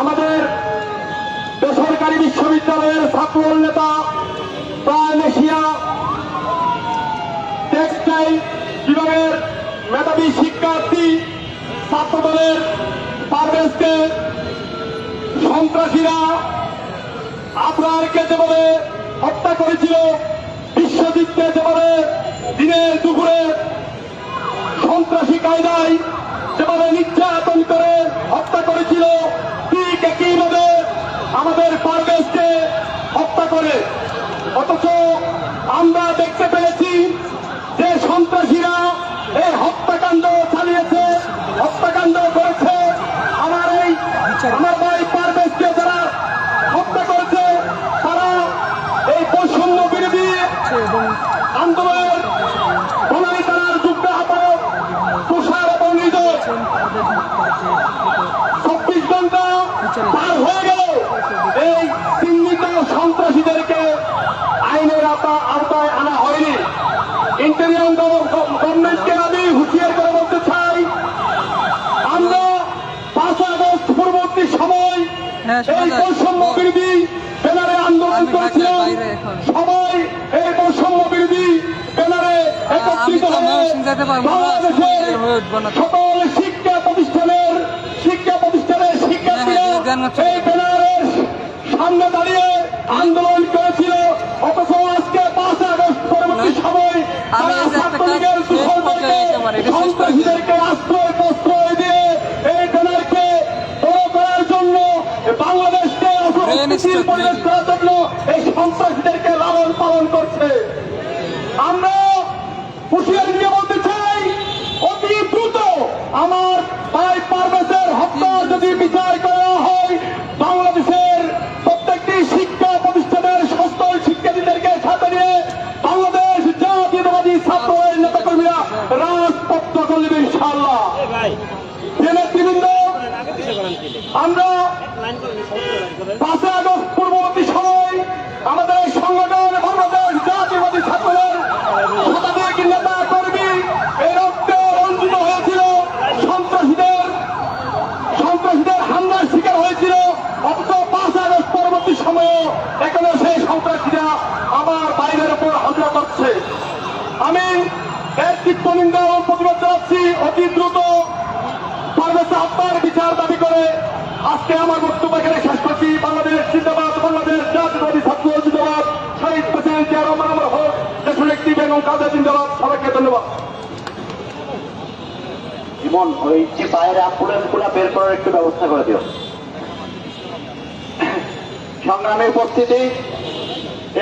আমাদের বেসরকারি বিশ্ববিদ্যালয়ের ছাত্র নেতা এশিয়া টেক্সটাইল বিভাগের মেধাবী শিক্ষার্থী ছাত্র দলের পারভেজকে সন্ত্রাসীরা আপনারকে যেভাবে হত্যা করেছিল বিশ্বজিৎকে যেভাবে দিনের দুপুরে। সন্ত্রাসী কায়দায় যেভাবে নির্যাতন করে হত্যা করেছিল আমাদের পারভেজকে হত্যা করে। অথচ আমরা দেখতে পেয়েছি যে সন্ত্রাসীরা এই হত্যাকাণ্ড চালিয়েছে হত্যাকাণ্ড করেছে। আমার এই আমার ভাই পারভেজকে যারা হত্যা করেছে তারা এই বৈষম্য বিরোধী আন্দোলনের বনানী থানার যুগ্ম আহ্বায়ক তুষার এবং হৃদয় চব্বিশ ঘণ্টা পার হয়ে গেল এই চিহ্নিত সন্ত্রাসীদেরকে আইনের আওতা- আওতায় আনা হয়নি ইন্টেরিয়াম গভর্নমেন্টকে আমি হুঁশিয়ার করে বলতে চাই আমরা পাঁচ আগস্ট পূর্ববর্তী সময় হ্যাঁ, শোনা এই যায়। বৈষম্য বিরোধী ব্যানারে আন্দোলন এখন। সবাই এই বৈষম্য বিরোধী ব্যানারে একত্রিত হয়ে হয়ে। সকল শিক্ষা প্রতিষ্ঠানের শিক্ষা প্রতিষ্ঠানের শিক্ষার্থীরা হ্যাঁ, জ্ঞান এই ব্যানারের সামনে দাঁড়িয়ে আন্দোলন করেছিল অথচ আজকে পাঁচ আগস্ট পরবর্তী সময় তারা এই ছাত্রলীগের কাজ শেষ দূষণদেরকে, পর্যায়ে একেবারে এটা শেষ করে দিই। সন্ত্রাসীদেরকে আশ্রয় প্রশ্রয় দিয়ে এই ব্যানারকে বড় করার জন্য বাংলাদেশকে Brain অস্থিতিশীল stroke পরিবেশ নাকি? করার জন্য এই সন্ত্রাসীদেরকে লালন পালন করছে। আমরা হুঁশিয়ারি দিয়ে বলতে চাই, অতি দ্রুত আমার পাই পারভেজের হত্যা যদি বিচার করা হয় বাংলাদেশের প্রত্যেকটি শিক্ষা প্রতিষ্ঠানের সমস্ত শিক্ষার্থীদেরকে সাথে নিয়ে বাংলাদেশ জাতীয়তাবাদী ছাত্র নেতাকর্মীরা রাজপথ করবে ইনশাআল্লাহ নেতৃবৃন্দ আমরা পাঁচই আগস্ট পূর্ববর্তী সময় আমাদের সংগঠন বাংলাদেশ জাতীয়বাদী ছাত্রদের শতাধিক নেতা কর্মী এই রক্তে রঞ্জিত হয়েছিল সন্ত্রাসীদের সন্ত্রাসীদের হামলার শিকার হয়েছিল অথচ পাঁচ আগস্ট পরবর্তী সময়ে এখনও সেই সন্ত্রাসীরা আমার বাইরের উপর হামলা করছে আমি এবং প্রতিবাদ জানাচ্ছি অতি দ্রুত পারভেজ হত্যার বিচার দাবি করে। আজকে আমার বক্তব্য এখানে শেষ করছি। বাংলাদেশ জিন্দাবাদ, বাংলাদেশ জাতীয়বাদী ছাত্র জিন্দাবাদ। শহীদ প্রেসিডেন্ট জিয়া রহমান, আমার হোক দেশের একটি বেগম কাজা জিন্দাবাদ। সবাইকে ধন্যবাদ। জীবন ওই যে পায়ের অ্যাম্বুলেন্সগুলা বের করার একটু ব্যবস্থা করে দিও। সংগ্রামী উপস্থিতি।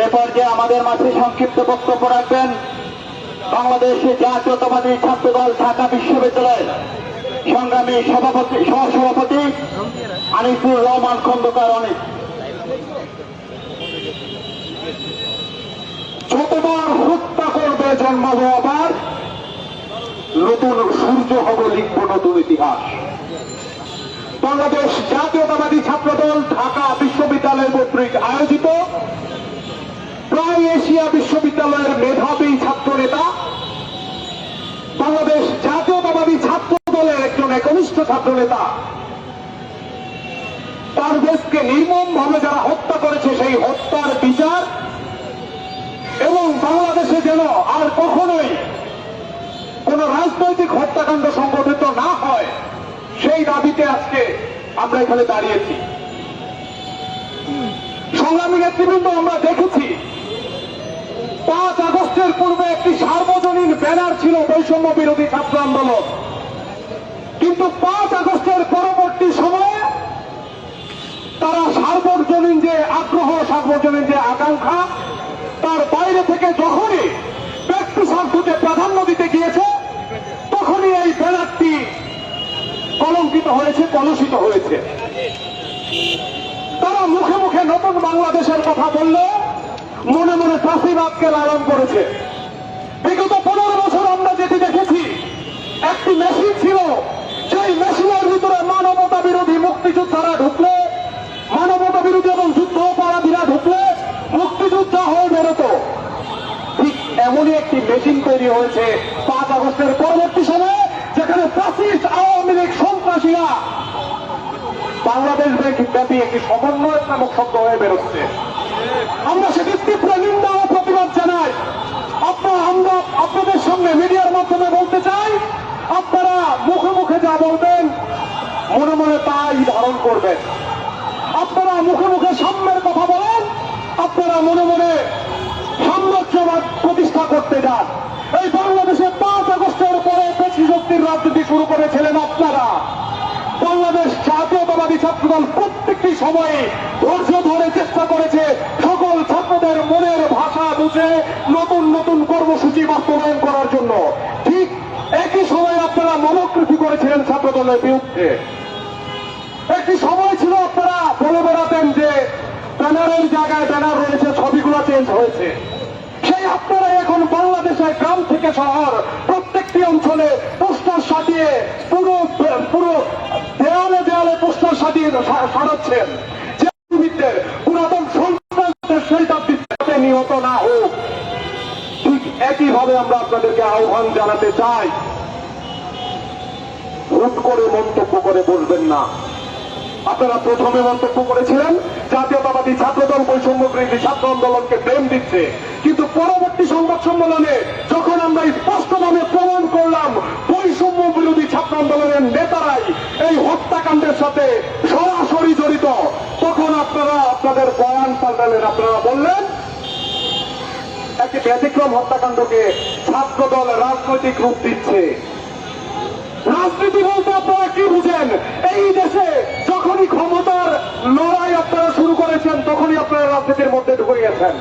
এরপর যে আমাদের মাঝে সংক্ষিপ্ত বক্তব্য রাখবেন বাংলাদেশ জাতীয়তাবাদী ছাত্রদল ঢাকা বিশ্ববিদ্যালয়ের সংগ্রামী সভাপতি, সহসভাপতি আনিসুর রহমান খন্দকার অনিক। যতবার হত্যা করবে জন্মাবো আবার, নতুন সূর্য হব লিখব নতুন ইতিহাস। বাংলাদেশ জাতীয়তাবাদী ছাত্রদল ঢাকা বিশ্ববিদ্যালয় কর্তৃক আয়োজিত প্রায় এশিয়া বিশ্ববিদ্যালয়ের মেধাবী ছাত্র নেতা বাংলাদেশ জাতীয়তাবাদী ছাত্র দলের একজন একনিষ্ঠ ছাত্র নেতা পারভেজকে নির্মম ভাবে যারা হত্যা করেছে, সেই হত্যার বিচার এবং বাংলাদেশে যেন আর কখনোই কোন রাজনৈতিক হত্যাকাণ্ড সংগঠিত না হয়, সেই দাবিতে আজকে আমরা এখানে দাঁড়িয়েছি। সংগ্রামী নেতৃবৃন্দ, আমরা দেখেছি পাঁচ আগস্টের পূর্বে একটি সার্বজনীন ব্যানার ছিল বৈষম্য বিরোধী ছাত্র আন্দোলন। কিন্তু পাঁচ আগস্টের পরবর্তী সময়ে তারা সার্বজনীন যে আগ্রহ, সার্বজনীন যে আকাঙ্ক্ষা, তার বাইরে থেকে যখনই ব্যক্তি স্বার্থকে প্রাধান্য দিতে গিয়েছে, তখনই এই ব্যানারটি কলঙ্কিত হয়েছে, কলুষিত হয়েছে। তারা মুখে মুখে নতুন বাংলাদেশের কথা বললে মনে মনে চাষিবাদকে লালন করেছে। বিগত পনেরো বছর আমরা যেটি দেখেছি, একটি মেশিন ছিল সেই মেশিনের ভিতরে মানবতা বিরোধী মুক্তিযোদ্ধারা ঢুকলে, মানবতা বিরোধী এবং যুদ্ধ অপরাধীরা ঢুকলে মুক্তিযোদ্ধা হয়ে বেরোতো। ঠিক এমনই একটি মেশিন তৈরি হয়েছে পাঁচ আগস্টের পরবর্তী সময়ে, যেখানে ফ্যাসিস্ট আওয়ামী লীগ সন্ত্রাসীরা বাংলাদেশ ব্যাপী একটি সমন্বয় নামক শব্দ হয়ে বেরোচ্ছে। আমরা সেটি তীব্র নিন্দা ও প্রতিবাদ জানাই। আপনারা, আমরা আপনাদের সামনে মিডিয়ার মাধ্যমে বলতে চাই, আপনারা মুখে মুখে যা বলবেন, মনে মনে তাই ধারণ করবেন। আপনারা মুখে মুখে সাম্যের কথা বলেন, আপনারা মনে মনে সাম্রাজ্যবাদ প্রতিষ্ঠা করতে যান। এই বাংলাদেশে পাঁচ আগস্টের পরে পেশি শক্তির রাজনীতি শুরু করেছিলেন আপনারা। বাংলাদেশ জাতীয়তাবাদী ছাত্রদল প্রত্যেকটি সময়ে ধৈর্য ধরে চেষ্টা করেছে সকল ছাত্রদের মনের ভাষা বুঝে নতুন নতুন কর্মসূচি বাস্তবায়ন করার জন্য। ঠিক একই সময় আপনারা মনোকৃতি করেছিলেন ছাত্রদলের বিরুদ্ধে। একটি সময় ছিল আপনারা বলে বেড়াতেন যে ব্যানারের জায়গায় ব্যানার রয়েছে, ছবিগুলো চেঞ্জ হয়েছে। সেই আপনারা এখন বাংলাদেশের গ্রাম থেকে শহর, প্রত্যেকটি অঞ্চলে পোস্টার সাজিয়ে পুরো পুরো দেয়ালে দেয়ালে পোস্টার সাজিয়ে সাজাচ্ছেন। যে বিদ্যের পুরাতন সন্ত্রাসদের শৈতাব্দীতে দিতে নিহত না হোক। ঠিক একইভাবে আমরা আপনাদেরকে আহ্বান জানাতে চাই। হুট করে মন্তব্য করে বলবেন না। আপনারা প্রথমে মন্তব্য করেছিলেন, জাতীয়তাবাদী ছাত্রদল বৈষম্য বিরোধী ছাত্র আন্দোলনকে প্রেম দিচ্ছে। কিন্তু পরবর্তী সংবাদ সম্মেলনে যখন আমরা স্পষ্টভাবে প্রমাণ করলাম, বৈষম্য বিরোধী ছাত্র আন্দোলনের নেতারাই এই হত্যাকাণ্ডের সাথে সরাসরি জড়িত, তখন আপনারা আপনাদের বয়ান পাল্টালেন। আপনারা বললেন, একটি ব্যতিক্রম হত্যাকাণ্ডকে ছাত্রদল রাজনৈতিক রূপ দিচ্ছে। রাজনীতি বলতে আপনারা কি বুঝেন? এই দেশে যখনই ক্ষমতার লড়াই আপনারা শুরু করেছেন, তখনই আপনারা রাজনীতির মধ্যে ঢুকে গেছেন।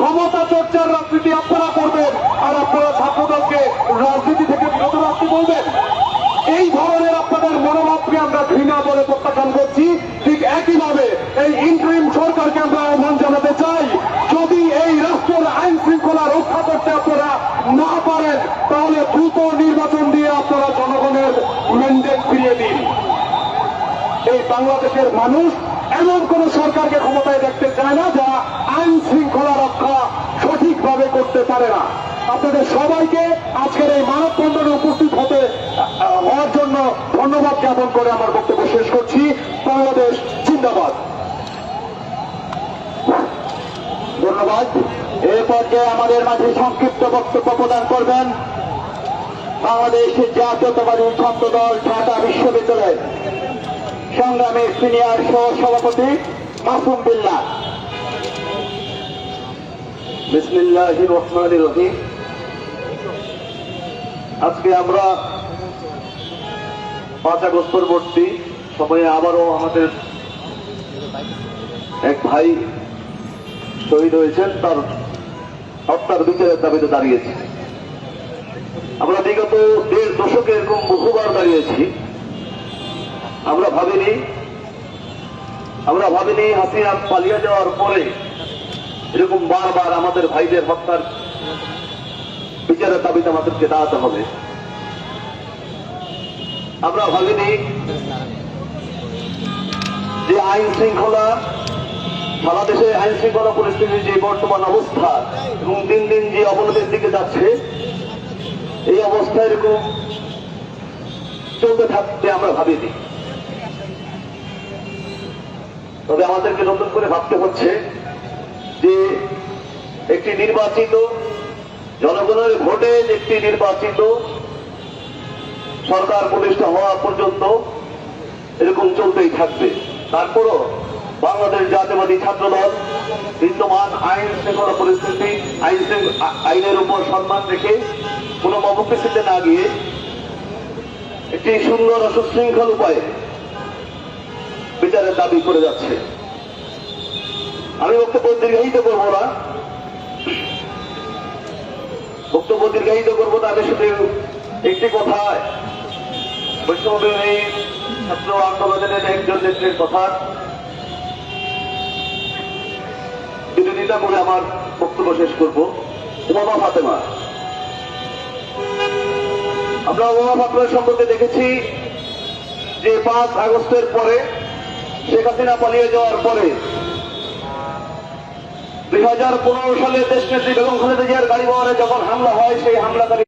ক্ষমতা চর্চার রাজনীতি আপনারা করবেন, আর আপনারা ছাত্রদলকে রাজনীতি থেকে বিরত রাখতে বলবেন। এই ধরনের আপনাদের মনোভাবকে আমরা ঘৃণা বলে প্রত্যাখ্যান করছি। ঠিক একইভাবে এই ইন্টারিম সরকারকে আমরা আহ্বান জানাতে চাই, যদি এই রাষ্ট্রের আইন শৃঙ্খলা রক্ষা করতে আপনারা না পারেন তাহলে দ্রুত নির্বাচন দিয়ে আপনারা জনগণের ম্যান্ডেট ফিরিয়ে দিন। এই বাংলাদেশের মানুষ এমন কোন সরকারকে ক্ষমতায় দেখতে চায় না যা আইন শৃঙ্খলা রক্ষা সঠিকভাবে করতে পারে না। আপনাদের সবাইকে আজকের এই মানববন্ধনে উপস্থিত হতে, হওয়ার জন্য ধন্যবাদ জ্ঞাপন করে আমার বক্তব্য শেষ করছি। বাংলাদেশ জিন্দাবাদ। ধন্যবাদ। এ পর্যায়ে আমাদের মাঝে সংক্ষিপ্ত বক্তব্য প্রদান করবেন বাংলাদেশ জাতীয়তাবাদী ছাত্রদল ঢাকা বিশ্ববিদ্যালয় সংগ্রামের সিনিয়র সহ সভাপতি মাসুম বিল্লাহ বিসমিল্লাহ রহমান রহিম। আজকে আমরা পাঁচ আগস্ট পরবর্তী সময়ে আবারও আমাদের এক ভাই শহীদ হয়েছেন, তার হত্যার বিচারের দাবিতে দাঁড়িয়েছে। আমরা বিগত দেড় দশকে এরকম বহুবার দাঁড়িয়েছি। আমরা ভাবিনি আমরা ভাবিনি হাসিনা পালিয়ে যাওয়ার পরে এরকম বারবার আমাদের ভাইদের হত্যার বিচারের দাবিতে আমাদেরকে দাঁড়াতে হবে। আমরা ভাবিনি যে আইন শৃঙ্খলা দেশে আইন শৃঙ্খলা পরিস্থিতির যে বর্তমান অবস্থা এবং দিন দিন যে অবনতির দিকে যাচ্ছে অবস্থা এরকম চলতে থাকতে আমরা ভাবিনি। তবে আমাদেরকে নতুন করে ভাবতে হচ্ছে যে একটি নির্বাচিত জনগণের ভোটে একটি নির্বাচিত সরকার প্রতিষ্ঠা হওয়া পর্যন্ত এরকম চলতেই থাকবে। তারপরও বাংলাদেশ জাতীয়বাদী ছাত্রদল বিদ্যমান আইন শৃঙ্খলা পরিস্থিতি, আইন আইনের উপর সম্মান রেখে কোনো অবকৃতিতে না গিয়ে একটি সুন্দর সুশৃঙ্খল উপায়ে বিচারের দাবি করে যাচ্ছে। আমি বক্তব্য দীর্ঘায়িত করব না। বক্তব্য দীর্ঘায়িত করব না, আমি শুধু একটি কথা। বৈষ্ণবী ছাত্র আন্দোলনের একজন নেত্রীর কথা। বিরোধিতা করে আমার বক্তব্য শেষ করব। উমামা ফাতেমা। আমরা উমামা ফাতেমার সম্পর্কে দেখেছি যে পাঁচ আগস্টের পরে শেখ হাসিনা পালিয়ে যাওয়ার পরে দুই হাজার পনেরো সালে দেশ নেত্রী বেগম খালেদা জিয়ার গাড়ি বহরে যখন হামলা হয়, সেই হামলাকারী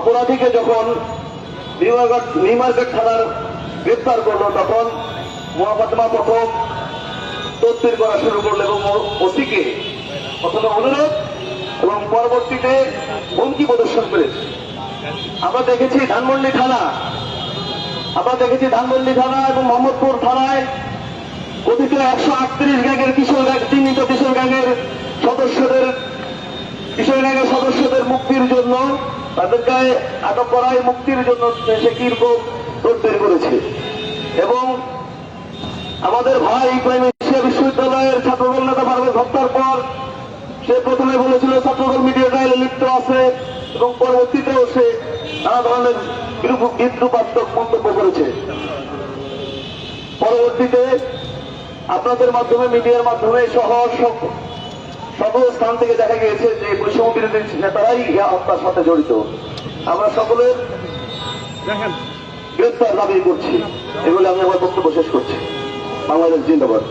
অপরাধীকে যখন নিউ মার্কেট থানার গ্রেপ্তার করল, তখন মোহাম্মদমা প্রথম তদবির করা শুরু করল এবং ওসিকে প্রথমে অনুরোধ এবং পরবর্তীতে হুমকি প্রদর্শন করেছে। আমরা দেখেছি ধানমন্ডি থানা, আমরা দেখেছি ধানমন্ডি থানা এবং মোহাম্মদপুর থানায় কথিত একশো আটত্রিশ গ্যাংয়ের কিশোর গ্যাং, চিহ্নিত কিশোর গ্যাংয়ের সদস্যদের, কিশোর গ্যাংয়ের সদস্যদের মুক্তির জন্য, তাদেরকে আটক করায় মুক্তির জন্য সে কীরকম তদবির করেছে। এবং আমাদের ভাই প্রাইম এশিয়া বিশ্ববিদ্যালয়ের ছাত্রদল নেতা পারভেজ হত্যার পর সে প্রথমে বলেছিল ছাত্রদল মিডিয়া ট্রায়ালে লিপ্ত আছে। এবং পরবর্তীতেও সে নানা ধরনের বিদ্রুপাত্মক মন্তব্য করেছে। পরবর্তীতে আপনাদের মাধ্যমে, মিডিয়ার মাধ্যমে সহ সকল স্থান থেকে দেখা গিয়েছে যে বৈষম্য বিরোধী নেতারাই ইহা হত্যার সাথে জড়িত। আমরা সকলের গ্রেপ্তার দাবি করছি। এগুলো আমি আমার বক্তব্য শেষ করছি। বাংলাদেশ জিন্দাবাদ।